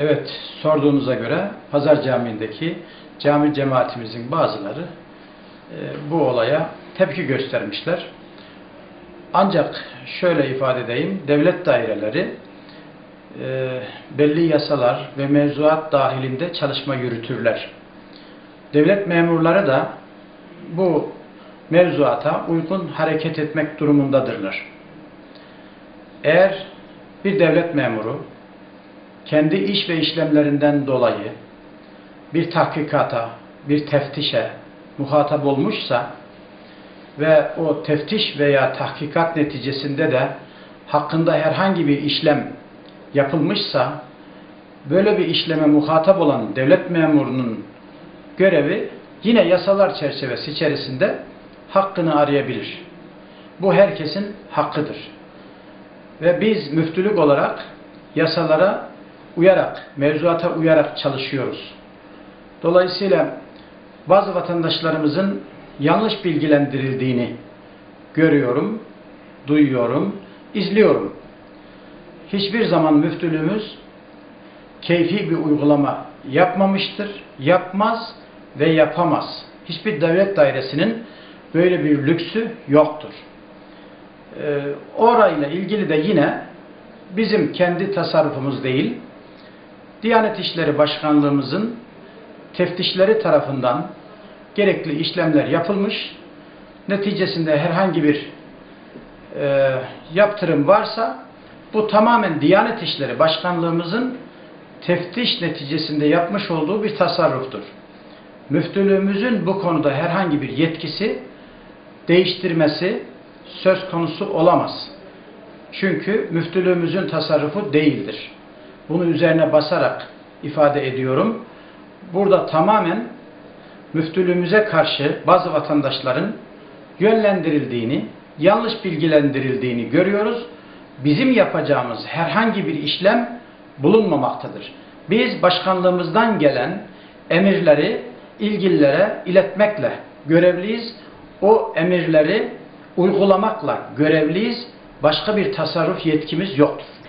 Evet, sorduğunuza göre Pazar Camii'ndeki cami cemaatimizin bazıları e, bu olaya tepki göstermişler. Ancak şöyle ifade edeyim, devlet daireleri e, belli yasalar ve mevzuat dahilinde çalışma yürütürler. Devlet memurları da bu mevzuata uygun hareket etmek durumundadırlar. Eğer bir devlet memuru kendi iş ve işlemlerinden dolayı bir tahkikata, bir teftişe muhatap olmuşsa ve o teftiş veya tahkikat neticesinde de hakkında herhangi bir işlem yapılmışsa böyle bir işleme muhatap olan devlet memurunun görevi yine yasalar çerçevesi içerisinde hakkını arayabilir. Bu herkesin hakkıdır. Ve biz müftülük olarak yasalara uyarak, mevzuata uyarak çalışıyoruz. Dolayısıyla bazı vatandaşlarımızın yanlış bilgilendirildiğini görüyorum, duyuyorum, izliyorum. Hiçbir zaman müftülüğümüz keyfi bir uygulama yapmamıştır, yapmaz ve yapamaz. Hiçbir devlet dairesinin böyle bir lüksü yoktur. Ee, orayla ilgili de yine bizim kendi tasarrufumuz değil, Diyanet İşleri Başkanlığımızın teftişleri tarafından gerekli işlemler yapılmış. Neticesinde herhangi bir e, yaptırım varsa bu tamamen Diyanet İşleri Başkanlığımızın teftiş neticesinde yapmış olduğu bir tasarruftur. Müftülüğümüzün bu konuda herhangi bir yetkisi değiştirmesi söz konusu olamaz. Çünkü müftülüğümüzün tasarrufu değildir. Bunu üzerine basarak ifade ediyorum. Burada tamamen müftülüğümüze karşı bazı vatandaşların yönlendirildiğini, yanlış bilgilendirildiğini görüyoruz. Bizim yapacağımız herhangi bir işlem bulunmamaktadır. Biz başkanlığımızdan gelen emirleri ilgililere iletmekle görevliyiz. O emirleri uygulamakla görevliyiz. Başka bir tasarruf yetkimiz yoktur.